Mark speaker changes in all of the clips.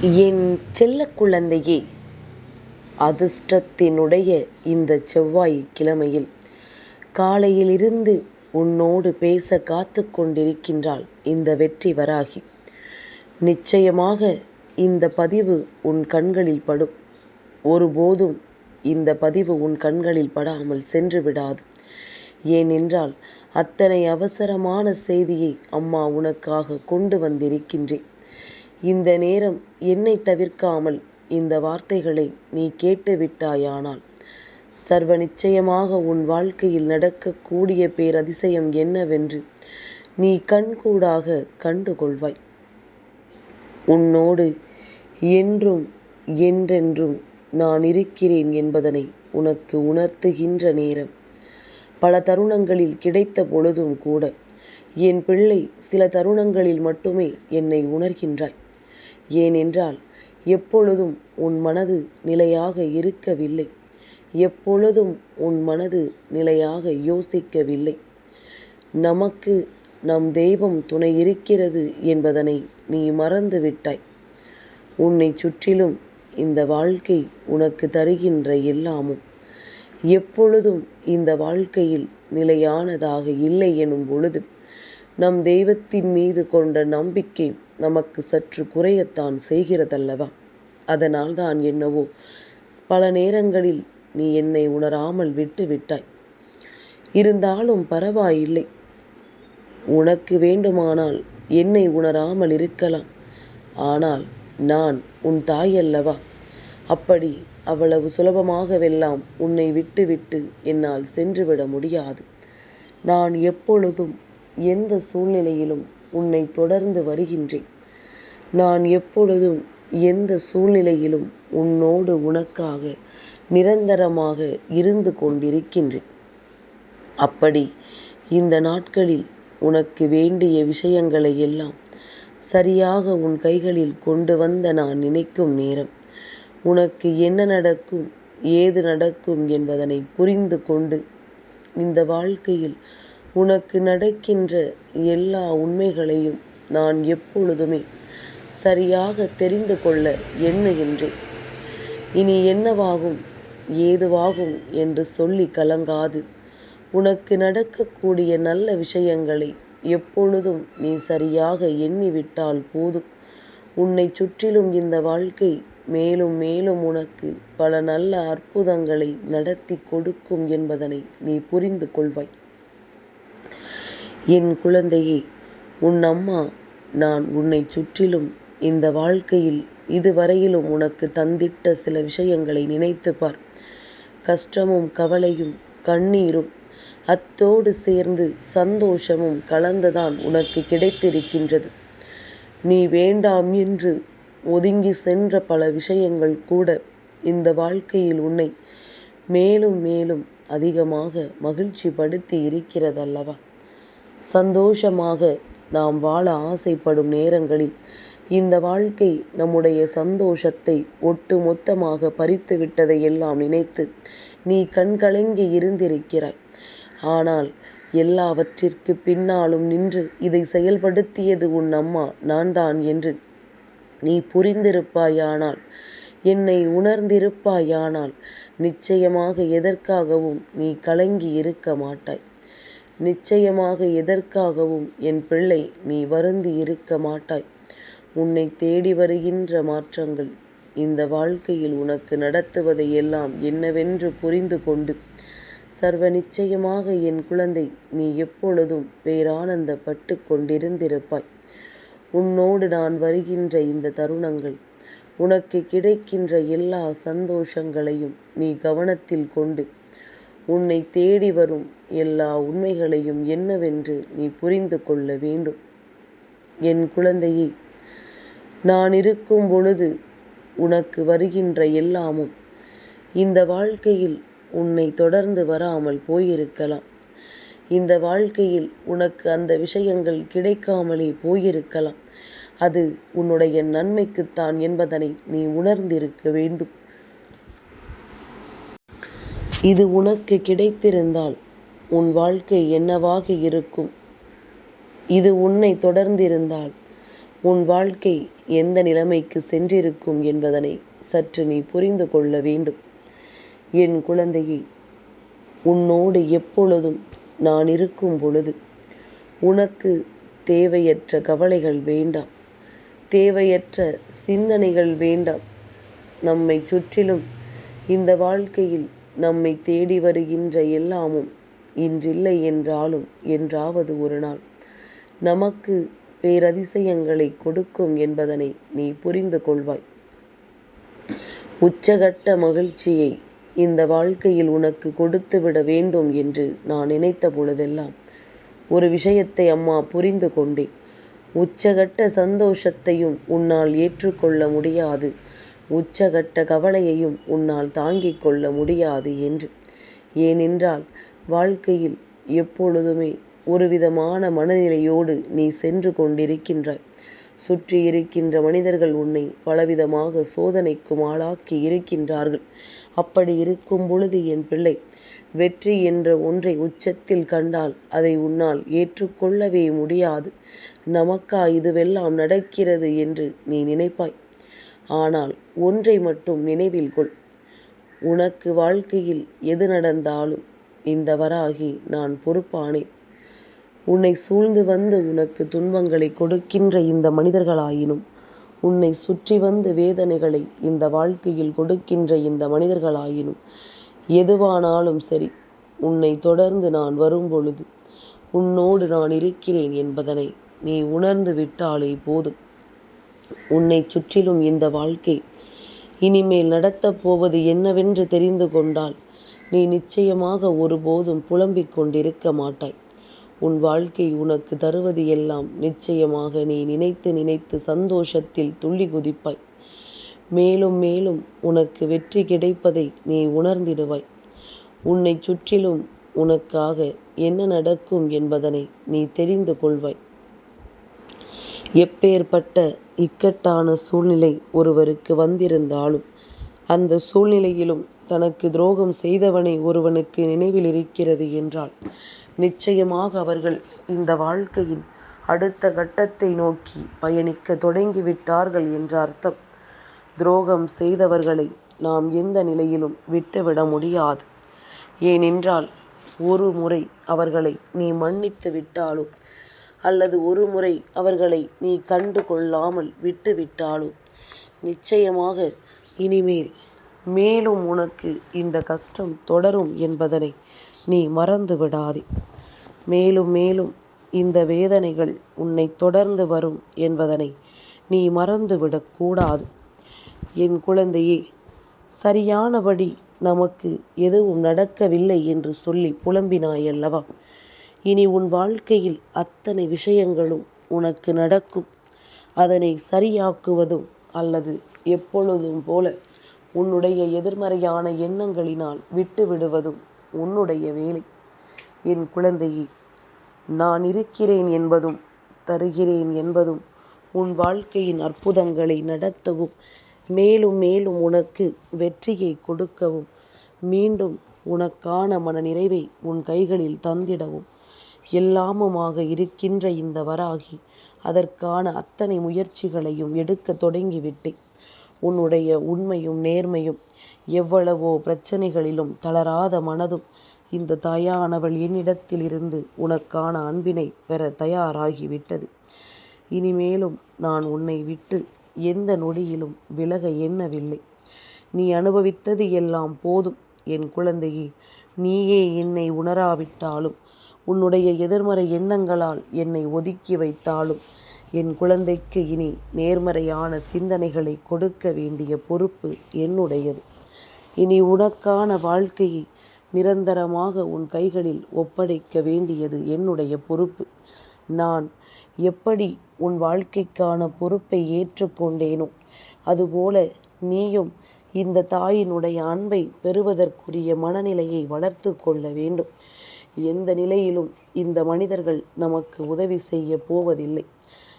Speaker 1: என் செல்ல குழந்தையே அதிர்ஷ்டத்தினுடைய இந்த செவ்வாய்க் கிழமையில் காலையிலிருந்து உன்னோடு பேச காத்து கொண்டிருக்கின்றாள் இந்த வெற்றி வராகி. நிச்சயமாக இந்த பதிவு உன் கண்களில் படும். ஒருபோதும் இந்த பதிவு உன் கண்களில் படாமல் சென்று விடாது. ஏனென்றால் அத்தனை அவசரமான செய்தியை அம்மா உனக்காக கொண்டு வந்திருக்கின்றேன். இந்த நேரம் என்னை தவிர்க்காமல் இந்த வார்த்தைகளை நீ கேட்டு விட்டாயானால் சர்வ நிச்சயமாக உன் வாழ்க்கையில் நடக்கக்கூடிய பேரதிசயம் என்னவென்று நீ கண்கூடாக கண்டுகொள்வாய் உன்னோடு என்றும் என்றென்றும் நான் இருக்கிறேன் என்பதனை உனக்கு உணர்த்துகின்ற நேரம். பல தருணங்களில் கிடைத்த பொழுதும் கூட என் பிள்ளை சில தருணங்களில் மட்டுமே என்னை உணர்கின்றாய். ஏனென்றால் எப்பொழுதும் உன் மனது நிலையாக இருக்கவில்லை. எப்பொழுதும் உன் மனது நிலையாக யோசிக்கவில்லை. நமக்கு நம் தெய்வம் துணை இருக்கிறது என்பதனை நீ மறந்து விட்டாய். உன்னைச் சுற்றிலும் இந்த வாழ்க்கை உனக்கு தருகின்ற எல்லாமும் எப்பொழுதும் இந்த வாழ்க்கையில் நிலையானதாக இல்லை எனும் பொழுது நம் தெய்வத்தின் மீது கொண்ட நம்பிக்கை நமக்கு சற்று குறையத்தான் செய்கிறதல்லவா? அதனால் தான் என்னவோ பல நேரங்களில் நீ என்னை உணராமல் விட்டு விட்டாய். இருந்தாலும் பரவாயில்லை. உனக்கு வேண்டுமானால் என்னை உணராமல் இருக்கலாம். ஆனால் நான் உன் தாயல்லவா? அப்படி அவ்வளவு சுலபமாகவெல்லாம் உன்னை விட்டுவிட்டு என்னால் சென்றுவிட முடியாது. நான் எப்பொழுதும் எந்த சூழ்நிலையிலும் உன்னை தொடர்ந்து வருகின்றேன். நான் எப்பொழுதும் எந்த சூழ்நிலையிலும் உன்னோடு உனக்காக நிரந்தரமாக இருந்து கொண்டிருக்கின்றேன். அப்படி இந்த நாட்களில் உனக்கு வேண்டிய விஷயங்களை எல்லாம் சரியாக உன் கைகளில் கொண்டு வந்த நான் நினைக்கும் நேரம். உனக்கு என்ன நடக்கும் ஏது நடக்கும் என்பதனை புரிந்து கொண்டு இந்த வாழ்க்கையில் உனக்கு நடக்கின்ற எல்லா உண்மைகளையும் நான் எப்பொழுதுமே சரியாக தெரிந்து கொள்ள எண்ணுகின்றேன். இனி என்னவாகும் ஏதுவாகும் என்று சொல்லி கலங்காது உனக்கு நடக்கக்கூடிய நல்ல விஷயங்களை எப்பொழுதும் நீ சரியாக எண்ணிவிட்டால் போதும். உன்னைச் சுற்றிலும் இந்த வாழ்க்கை மேலும் மேலும் உனக்கு பல நல்ல அற்புதங்களை நடத்தி கொடுக்கும் என்பதனை நீ புரிந்து கொள்வாய். என் குழந்தையே உன் அம்மா நான் உன்னைச் சுற்றிலும் இந்த வாழ்க்கையில் இதுவரையிலும் உனக்கு தந்திட்ட சில விஷயங்களை நினைத்து பார். கஷ்டமும் கவலையும் கண்ணீரும் அத்தோடு சேர்ந்து சந்தோஷமும் கலந்துதான் உனக்கு கிடைத்திருக்கின்றது. நீ வேண்டாம் என்று ஒதுங்கி சென்ற பல விஷயங்கள் கூட இந்த வாழ்க்கையில் உன்னை மேலும் மேலும் அதிகமாக மகிழ்ச்சிப்படுத்தி இருக்கிறதல்லவா? சந்தோஷமாக நாம் வாழ ஆசைப்படும் நேரங்களில் இந்த வாழ்க்கை நம்முடைய சந்தோஷத்தை ஒட்டு மொத்தமாக பறித்து விட்டதையெல்லாம் நினைத்து நீ கண்கலங்கி இருந்திருக்கிறாய். ஆனால் எல்லாவற்றிற்கு பின்னாலும் நின்று இதை செயல்படுத்தியது உன் அம்மா நான்தான் என்று நீ புரிந்திருப்பாயானால் என்னை உணர்ந்திருப்பாயானால் நிச்சயமாக எதற்காகவும் நீ கலங்கி இருக்க மாட்டாய். நிச்சயமாக எதற்காகவும் என் பிள்ளை நீ வருந்தி இருக்க மாட்டாய். உன்னை தேடி வருகின்ற மாற்றங்கள் இந்த வாழ்க்கையில் உனக்கு நடத்துவதை எல்லாம் என்னவென்று புரிந்து கொண்டு சர்வ நிச்சயமாக என் குழந்தை நீ எப்பொழுதும் பேரானந்தப்பட்டு கொண்டிருந்திருப்பாய். உன்னோடு நான் வருகின்ற இந்த தருணங்கள் உனக்கு கிடைக்கின்ற எல்லா சந்தோஷங்களையும் நீ கவனத்தில் கொண்டு உன்னை தேடி வரும் எல்லா உண்மைகளையும் என்னவென்று நீ புரிந்து கொள்ள வேண்டும். என் குழந்தையே நான் இருக்கும் பொழுது உனக்கு வருகின்ற எல்லாமும் இந்த வாழ்க்கையில் உன்னை தொடர்ந்து வராமல் போயிருக்கலாம். இந்த வாழ்க்கையில் உனக்கு அந்த விஷயங்கள் கிடைக்காமலே போயிருக்கலாம். அது உன்னுடைய நன்மைக்குத்தான் என்பதனை நீ உணர்ந்திருக்க வேண்டும். இது உனக்கு கிடைத்திருந்தால் உன் வாழ்க்கை என்னவாக இருக்கும்? இது உன்னை தொடர்ந்திருந்தால் உன் வாழ்க்கை எந்த நிலைமைக்கு சென்றிருக்கும் என்பதனை சற்று நீ புரிந்து கொள்ள வேண்டும். என் குழந்தையை உன்னோடு எப்பொழுதும் நான் இருக்கும் பொழுது உனக்கு தேவையற்ற கவலைகள் வேண்டாம். தேவையற்ற சிந்தனைகள் வேண்டாம். நம்மை சுற்றிலும் இந்த வாழ்க்கையில் நம்மை தேடி வருகின்ற எல்லாமும் இன்றில்லை என்றாலும் என்றாவது ஒரு நாள் நமக்கு பேரதிசயங்களை கொடுக்கும் என்பதனை நீ புரிந்து கொள்வாய். உச்சகட்ட மகிழ்ச்சியை இந்த வாழ்க்கையில் உனக்கு கொடுத்துவிட வேண்டும் என்று நான் நினைத்த பொழுதெல்லாம் ஒரு விஷயத்தை அம்மா புரிந்து கொண்டேன் உச்சகட்ட சந்தோஷத்தையும் உன்னால் ஏற்றுக்கொள்ள முடியாது. உச்சகட்ட கவலையையும் உன்னால் தாங்கிக் கொள்ள முடியாது என்று. ஏனென்றால் வாழ்க்கையில் எப்பொழுதுமே ஒருவிதமான மனநிலையோடு நீ சென்று கொண்டிருக்கின்றாய். சுற்றி இருக்கின்ற மனிதர்கள் உன்னை பலவிதமாக சோதனைக்கும் ஆளாக்கி இருக்கின்றார்கள். அப்படி இருக்கும் பொழுது என் பிள்ளை வெற்றி என்ற ஒன்றை உச்சத்தில் கண்டால் அதை உன்னால் ஏற்றுக்கொள்ளவே முடியாது. நமக்கா இதுவெல்லாம் நடக்கிறது என்று நீ நினைப்பாய். ஆனால் ஒன்றை மட்டும் நினைவில் கொள். உனக்கு வாழ்க்கையில் எது நடந்தாலும் இந்த வராகி நான் பொறுப்பானேன் உன்னை சூழ்ந்து வந்து உனக்கு துன்பங்களை கொடுக்கின்ற இந்த மனிதர்களாயினும் உன்னை சுற்றி வந்து வேதனைகளை இந்த வாழ்க்கையில் கொடுக்கின்ற இந்த மனிதர்களாயினும் எதுவானாலும் சரி உன்னை தொடர்ந்து நான் வரும்பொழுது உன்னோடு நான் இருக்கிறேன் என்பதனை நீ உணர்ந்து விட்டாலே போதும். உன்னை சுற்றிலும் இந்த வாழ்க்கை. இனிமேல் நடத்தப் போவது என்னவென்று தெரிந்து கொண்டால் நீ நிச்சயமாக ஒருபோதும் புலம்பிக் கொண்டிருக்க மாட்டாய். உன் வாழ்க்கை உனக்கு தருவது எல்லாம் நிச்சயமாக நீ நினைத்து நினைத்து சந்தோஷத்தில் துள்ளி குதிப்பாய். மேலும் மேலும் உனக்கு வெற்றி கிடைப்பதை நீ உணர்ந்திடுவாய். உன்னை சுற்றிலும் உனக்காக என்ன நடக்கும் என்பதனை நீ தெரிந்து கொள்வாய். எப்பேற்பட்ட இக்கட்டான சூழ்நிலை ஒருவருக்கு வந்திருந்தாலும் அந்த சூழ்நிலையிலும் தனக்கு துரோகம் செய்தவனை ஒருவனுக்கு நினைவில் இருக்கிறது என்றால் நிச்சயமாக அவர்கள் இந்த வாழ்க்கையின் அடுத்த கட்டத்தை நோக்கி பயணிக்க தொடங்கிவிட்டார்கள் என்ற அர்த்தம். துரோகம் செய்தவர்களை நாம் எந்த நிலையிலும் விட்டுவிட முடியாது. ஏனென்றால் ஒரு முறை அவர்களை நீ மன்னித்து விட்டாலும் அல்லது ஒரு முறை அவர்களை நீ கண்டு கொள்ளாமல் விட்டுவிட்டாலும் நிச்சயமாக இனிமேல் மேலும் உனக்கு இந்த கஷ்டம் தொடரும் என்பதனை நீ மறந்து விடாதே. மேலும் மேலும் இந்த வேதனைகள் உன்னை தொடர்ந்து வரும் என்பதனை நீ மறந்துவிடக்கூடாது என் குழந்தையே சரியானபடி நமக்கு எதுவும் நடக்கவில்லை என்று சொல்லி புலம்பினாயல்லவா? இனி உன் வாழ்க்கையில் அத்தனை விஷயங்களும் உனக்கு நடக்கும். அதனை சரியாக்குவதும் அல்லது எப்பொழுதும் போல உன்னுடைய எதிர்மறையான எண்ணங்களினால் விட்டு விடுவதும் உன்னுடைய வேலை. என் குழந்தையே நான் இருக்கிறேன் என்பதும் தருகிறேன் என்பதும் உன் வாழ்க்கையின் அற்புதங்களை நடத்தவும் மேலும் மேலும் உனக்கு வெற்றியை கொடுக்கவும் மீண்டும் உனக்கான மன நிறைவை உன் கைகளில் தந்திடவும். எல்லாமுமாக இருக்கின்ற இந்த வராகி அதற்கான அத்தனை முயற்சிகளையும் எடுக்க தொடங்கிவிட்டேன். உன்னுடைய உண்மையும் நேர்மையும் எவ்வளவோ பிரச்சனைகளிலும் தளராத மனதும் இந்த தாயானவள் என்னிடத்திலிருந்து உனக்கான அன்பினை பெற தயாராகிவிட்டது. இனிமேலும் நான் உன்னை விட்டு எந்த நொடியிலும் விலக எண்ணவில்லை. நீ அனுபவித்தது எல்லாம் போதும். என் குழந்தையே நீயே என்னை உணராவிட்டாலும் உன்னுடைய எதிர்மறை எண்ணங்களால் என்னை ஒதுக்கி வைத்தாலும் என் குழந்தைக்கு இனி நேர்மறையான சிந்தனைகளை கொடுக்க வேண்டிய பொறுப்பு என்னுடையது. இனி உனக்கான வாழ்க்கையை நிரந்தரமாக உன் கைகளில் ஒப்படைக்க வேண்டியது என்னுடைய பொறுப்பு. நான் எப்படி உன் வாழ்க்கைக்கான பொறுப்பை ஏற்றுக்கொண்டேனோ அதுபோல நீயும் இந்த தாயினுடைய அன்பை பெறுவதற்குரிய மனநிலையை வளர்த்து கொள்ள வேண்டும். எந்த நிலையிலும் இந்த மனிதர்கள் நமக்கு உதவி செய்ய போவதில்லை.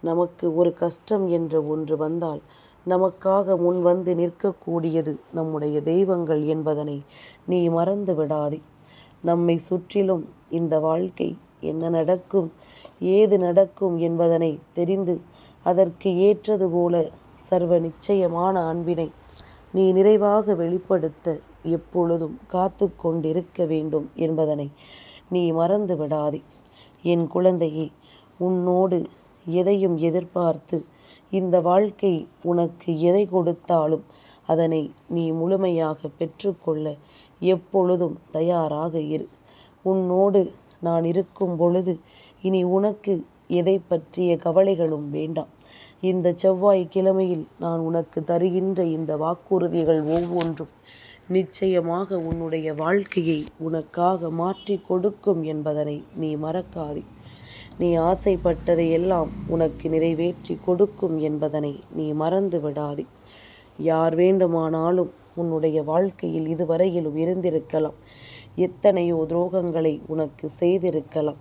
Speaker 1: நமக்கு ஒரு கஷ்டம் என்ற ஒன்று வந்தால் நமக்காக முன் வந்து நிற்கக்கூடியது நம்முடைய தெய்வங்கள் என்பதனை நீ மறந்து விடாதே. நம்மை சுற்றிலும் இந்த வாழ்க்கை என்ன நடக்கும் ஏது நடக்கும் என்பதனை தெரிந்து அதற்கு ஏற்றது போல சர்வ நிச்சயமான அன்பினை நீ நிறைவாக வெளிப்படுத்த எப்பொழுதும் காத்து கொண்டிருக்க வேண்டும் என்பதனை நீ மறந்து விடாதே. என் குழந்தையே உன்னோடு எதையும் எதிர்பார்த்து இந்த வாழ்க்கை உனக்கு எதை கொடுத்தாலும் அதனை நீ முழுமையாக பெற்றுக்கொள்ள எப்பொழுதும் தயாராக இரு. உன்னோடு நான் இருக்கும் பொழுது இனி உனக்கு எதை பற்றிய கவலைகளும் வேண்டாம். இந்த செவ்வாய் கிழமையில் நான் உனக்கு தருகின்ற இந்த வாக்குறுதிகள் ஒவ்வொன்றும் நிச்சயமாக உன்னுடைய வாழ்க்கையை உனக்காக மாற்றி கொடுக்கும் என்பதனை நீ மறக்காதே. நீ ஆசைப்பட்டதை எல்லாம் உனக்கு நிறைவேற்றி கொடுக்கும் என்பதனை நீ மறந்து விடாதே. யார் வேண்டுமானாலும் உன்னுடைய வாழ்க்கையில் இதுவரையிலும் இருந்திருக்கலாம். எத்தனையோ துரோகங்களை உனக்கு செய்திருக்கலாம்.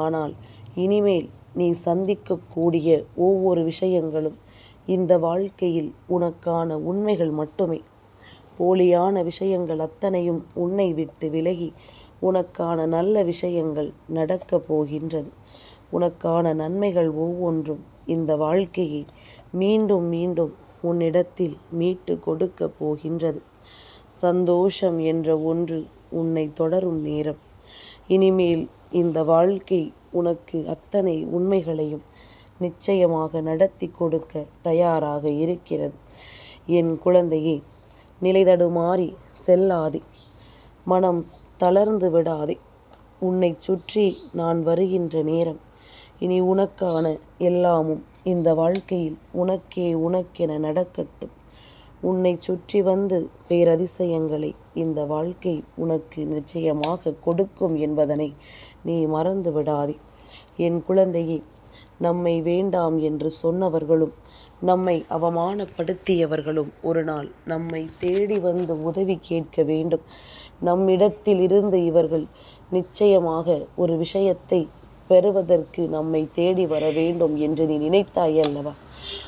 Speaker 1: ஆனால் இனிமேல் நீ சந்திக்கக்கூடிய ஒவ்வொரு விஷயங்களும் இந்த வாழ்க்கையில் உனக்கான உண்மைகள் மட்டுமே. போலியான விஷயங்கள் அத்தனையும் உன்னை விட்டு விலகி உனக்கான நல்ல விஷயங்கள் நடக்கப் போகின்றது. உனக்கான நன்மைகள் ஒவ்வொன்றும் இந்த வாழ்க்கையை மீண்டும் மீண்டும் உன்னிடத்தில் மீட்டு கொடுக்கப் போகின்றது. சந்தோஷம் என்ற ஒன்று உன்னை தொடரும் நேரம். இனிமேல் இந்த வாழ்க்கை உனக்கு அத்தனை உண்மைகளையும் நிச்சயமாக நடத்தி கொடுக்க தயாராக இருக்கிறது. என் குழந்தையே நிலைதடுமாறி செல்லாதே. மனம் தளர்ந்து விடாதே. உன்னை சுற்றி நான் வருகின்ற நேரம் இனி உனக்கான எல்லாமும் இந்த வாழ்க்கையில் உனக்கே உனக்கென நடக்கட்டும். உன்னை சுற்றி வந்து பேரதிசயங்களை இந்த வாழ்க்கை உனக்கு நிச்சயமாக கொடுக்கும் என்பதனை நீ மறந்து விடாதே. என் குழந்தையே நம்மை வேண்டாம் என்று சொன்னவர்களும் நம்மை அவமானப்படுத்தியவர்களும் ஒரு நாள் நம்மை தேடி வந்து உதவி கேட்க வேண்டும். நம்மிடத்தில் இருந்து இவர்கள் நிச்சயமாக ஒரு விஷயத்தை பெறுவதற்கு நம்மை தேடி வர வேண்டும் என்று நீ நினைத்தாய் அல்லவா?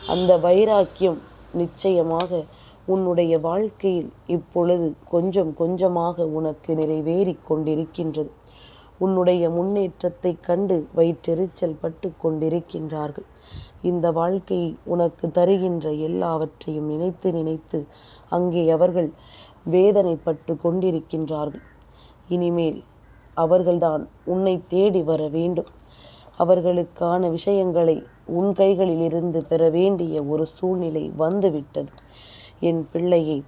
Speaker 1: அந்த வைராக்கியம் நிச்சயமாக உன்னுடைய வாழ்க்கையில் இப்பொழுது கொஞ்சம் கொஞ்சமாக உனக்கு நிறைவேறி கொண்டிருக்கின்றது. உன்னுடைய முன்னேற்றத்தை கண்டு வயிற்றெரிச்சல் பட்டு கொண்டிருக்கின்றார்கள். இந்த வாழ்க்கையை உனக்கு தருகின்ற எல்லாவற்றையும் நினைத்து நினைத்து அங்கே அவர்கள் வேதனைப்பட்டு கொண்டிருக்கின்றார்கள். இனிமேல் அவர்கள்தான் உன்னை தேடி வர வேண்டும். அவர்களுக்கான விஷயங்களை உன் கைகளிலிருந்து பெற வேண்டிய ஒரு சூழ்நிலை வந்துவிட்டது. என் பிள்ளையை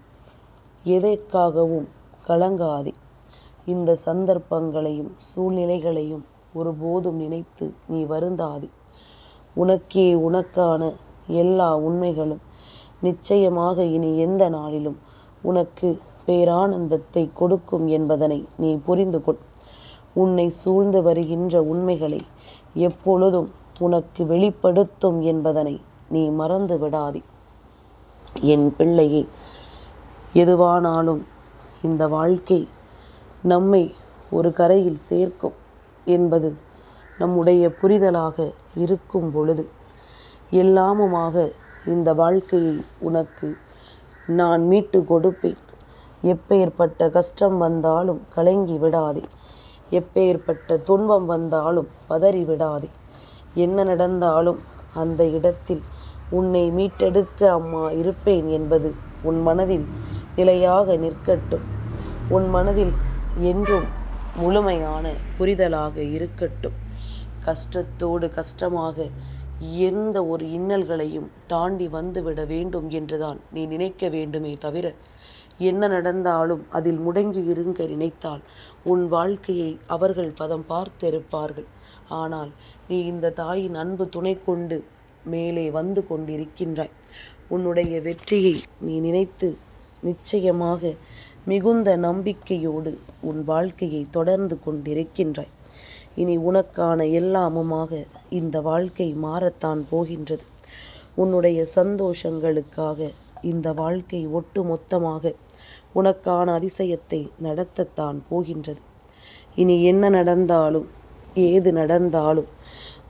Speaker 1: எதற்காகவும் கலங்காதே. இந்த சந்தர்ப்பங்களையும் சூழ்நிலைகளையும் ஒருபோதும் நினைத்து நீ வருந்தாதே. உனக்கே உனக்கான எல்லா உண்மைகளும் நிச்சயமாக இனி எந்த நாளிலும் உனக்கு பேரானந்தத்தை கொடுக்கும் என்பதனை நீ புரிந்து கொள் உன்னை சூழ்ந்து வருகின்ற உண்மைகளை எப்பொழுதும் உனக்கு வெளிப்படுத்தும் என்பதனை நீ மறந்து விடாதே என் பிள்ளையே எதுவானாலும் இந்த வாழ்க்கை நம்மை ஒரு கரையில் சேர்க்கும் என்பது நம்முடைய புரிதலாக இருக்கும் பொழுது எல்லாமுமாக இந்த வாழ்க்கையை உனக்கு நான் மீட்டு கொடுப்பேன். எப்பேற்பட்ட கஷ்டம் வந்தாலும் கலங்கி விடாதே. எப்பேற்பட்ட துன்பம் வந்தாலும் பதறி விடாதே. என்ன நடந்தாலும் அந்த இடத்தில் உன்னை மீட்டெடுக்க அம்மா இருப்பேன் என்பது உன் மனதில் நிலையாக நிற்கட்டும். உன் மனதில் என்றும் முழுமையான புரிதலாக இருக்கட்டும். கஷ்டத்தோடு கஷ்டமாக எந்த ஒரு இன்னல்களையும் தாண்டி வந்துவிட வேண்டும் என்றுதான் நீ நினைக்க வேண்டுமே தவிர என்ன நடந்தாலும் அதில் முடங்கி இருங்க நினைத்தால் உன் வாழ்க்கையை அவர்கள் பதம் பார்த்திருப்பார்கள். ஆனால் நீ இந்த தாயின் அன்பு துணை கொண்டு மேலே வந்து கொண்டிருக்கின்றாய். உன்னுடைய வெற்றியை நீ நினைத்து நிச்சயமாக மிகுந்த நம்பிக்கையோடு உன் வாழ்க்கையை தொடர்ந்து கொண்டிருக்கின்றாய். இனி உனக்கான எல்லாமுமாக இந்த வாழ்க்கை மாறத்தான் போகின்றது. உன்னுடைய சந்தோஷங்களுக்காக இந்த வாழ்க்கை ஒட்டு மொத்தமாக உனக்கான அதிசயத்தை நடத்தத்தான் போகின்றது. இனி என்ன நடந்தாலும் ஏது நடந்தாலும்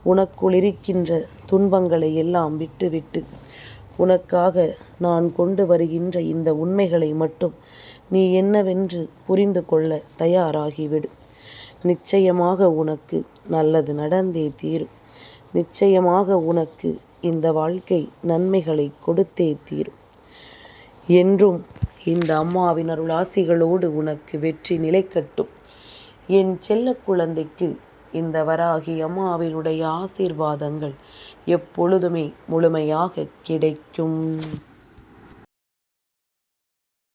Speaker 1: உனக்குள் இருக்கின்ற துன்பங்களை எல்லாம் விட்டுவிட்டு உனக்காக நான் கொண்டு வருகின்ற இந்த உண்மைகளை மட்டும் நீ என்னவென்று புரிந்து கொள்ள தயாராகிவிடு. நிச்சயமாக உனக்கு நல்லது நடந்தே தீரும். நிச்சயமாக உனக்கு இந்த வாழ்க்கை நன்மைகளை கொடுத்தே தீரும். என்றும் இந்த அம்மாவின் அருளாசிகளோடு உனக்கு வெற்றி நிலைக்கட்டும் என் செல்ல குழந்தைக்கு இந்த வராகி அம்மாவினுடைய ஆசீர்வாதங்கள் எப்பொழுதுமே முழுமையாக கிடைக்கும்.